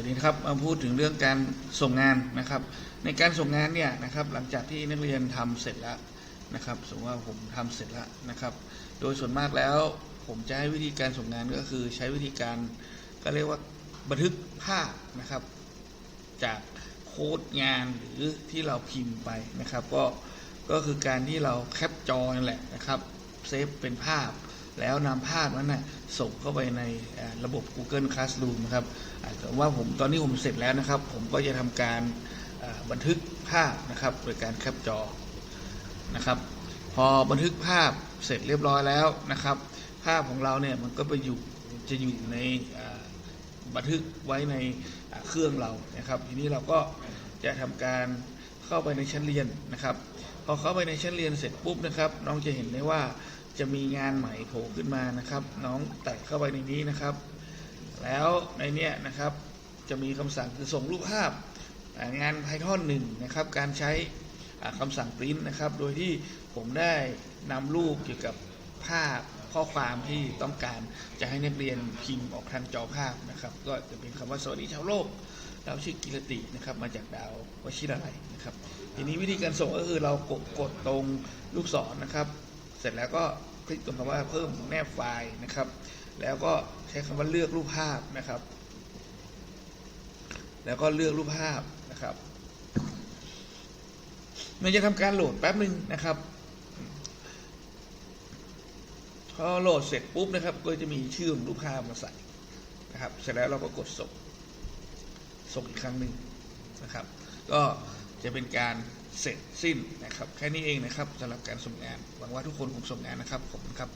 วัสดีครับมาพูดถึงเรื่องการส่งงานนะครับ ในการส่งงานเนี่ยนะครับ หลังจากที่นักเรียนทำเสร็จแล้วนะครับ สมมติว่าผมทำเสร็จแล้วนะครับ โดยส่วนมากแล้ว ผมจะให้วิธีการส่งงานก็คือใช้วิธีการก็เรียกว่าบันทึกภาพนะครับ จากโค้ดงานหรือที่เราพิมพ์ไปนะครับ ก็ก็คือการที่เราแคปจอนั่นแหละนะครับเซฟเป็นภาพ แล้วนำภาพนั้นนะส่งเข้าไปในระบบ Google Classroom นะครับอาจจะว่าผมตอนนี้ผมเสร็จแล้วนะครับ ผมก็จะทำการบันทึกภาพนะครับ โดยการแคปจอนะครับ พอบันทึกภาพเสร็จเรียบร้อยแล้วนะครับ ภาพของเราเนี่ยมันก็ไปอยู่จะอยู่ในบันทึกไว้ในเอ่อเครื่องเรานะครับ ทีนี้เราก็จะทำการเข้าไปในชั้นเรียนนะครับ พอเข้าไปในชั้นเรียนเสร็จปุ๊บนะครับ น้องจะเห็นได้ว่า จะมีงานใหม่โผล่ขึ้นมานะครับ น้องแตะเข้าไปในนี้นะครับ แล้วในเนี้ยนะครับจะมีคำสั่งคือส่งรูปภาพงาน Python 1นะครับ การใช้อ่าคำสั่ง print นะครับ โดยที่ผมได้นำรูปเกี่ยวกับภาพข้อความที่ต้องการจะให้นักเรียนพิมพ์ออกทางจอภาพนะครับ ก็จะเป็นคำว่าสวัสดีชาวโลกเราชื่อกิรตินะครับ มาจากดาววชิราลัยนะครับ ทีนี้วิธีการส่งก็คือเรากดกดตรงลูกศรนะครับ เสร็จแล้วก็คลิกตรงคำว่าเพิ่มแนบไฟล์นะครับ แล้วก็ใช้คำว่าเลือกรูปภาพนะครับ แล้วก็เลือกรูปภาพนะครับมันจะทำการโหลดแป๊บหนึ่งนะครับพอโหลดเสร็จปุ๊บนะครับ ก็จะมีชื่อของรูปภาพมาใส่นะครับ เสร็จแล้วเราก็กดส่งส่งอีกครั้งหนึ่งนะครับ ก็จะเป็นการ เสร็จสิ้นนะครับ แค่นี้เองนะครับสำหรับการส่งงาน หวังว่าทุกคนคงส่งงานนะครับ ขอบคุณครับ